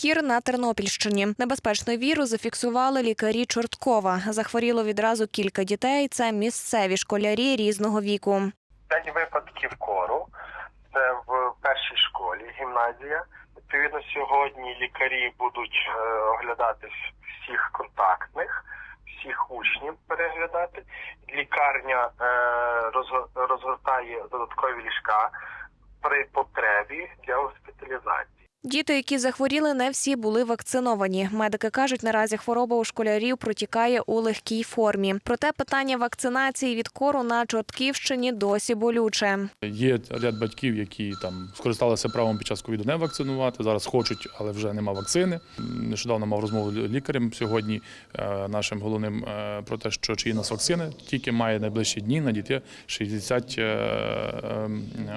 Кір на Тернопільщині. Небезпечний вірус зафіксували лікарі Чорткова. Захворіло відразу кілька дітей. Це місцеві школярі різного віку. П'ять випадків кору. Це в першій школі гімназія. Відповідно, сьогодні лікарі будуть е, оглядати всіх контактних, всіх учнів переглядати. Лікарня е, розго- розгортає додаткові ліжка при потребі для госпіталізації. Діти, які захворіли, не всі були вакциновані. Медики кажуть, наразі хвороба у школярів протікає у легкій формі. Проте питання вакцинації від кору на Чортківщині досі болюче. Є ряд батьків, які там скористалися правом під час ковіду не вакцинувати. Зараз хочуть, але вже нема вакцини. Нещодавно мав розмову з лікарем сьогодні, е, нашим головним е, про те, що чи є нас вакцини, тільки має найближчі дні надійти 60 е, е,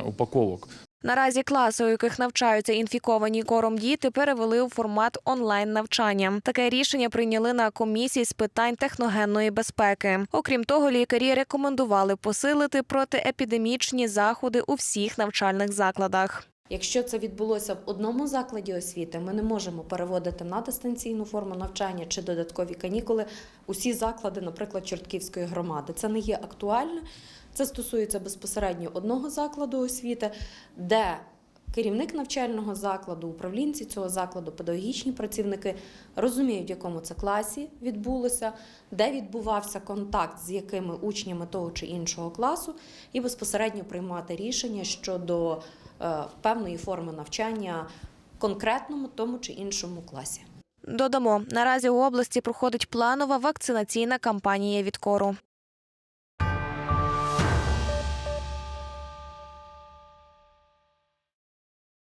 упаковок. Наразі класи, у яких навчаються інфіковані кором діти, перевели у формат онлайн навчання. Таке рішення прийняли на комісії з питань техногенної безпеки. Окрім того, лікарі рекомендували посилити протиепідемічні заходи у всіх навчальних закладах. Якщо це відбулося в одному закладі освіти, ми не можемо переводити на дистанційну форму навчання чи додаткові канікули усі заклади, наприклад, Чортківської громади. Це не є актуально. Це стосується безпосередньо одного закладу освіти, де керівник навчального закладу, управлінці цього закладу, педагогічні працівники розуміють, в якому це класі відбулося, де відбувався контакт з якими учнями того чи іншого класу, і безпосередньо приймати рішення щодо певної форми навчання конкретному тому чи іншому класі. Додамо, наразі у області проходить планова вакцинаційна кампанія від кору.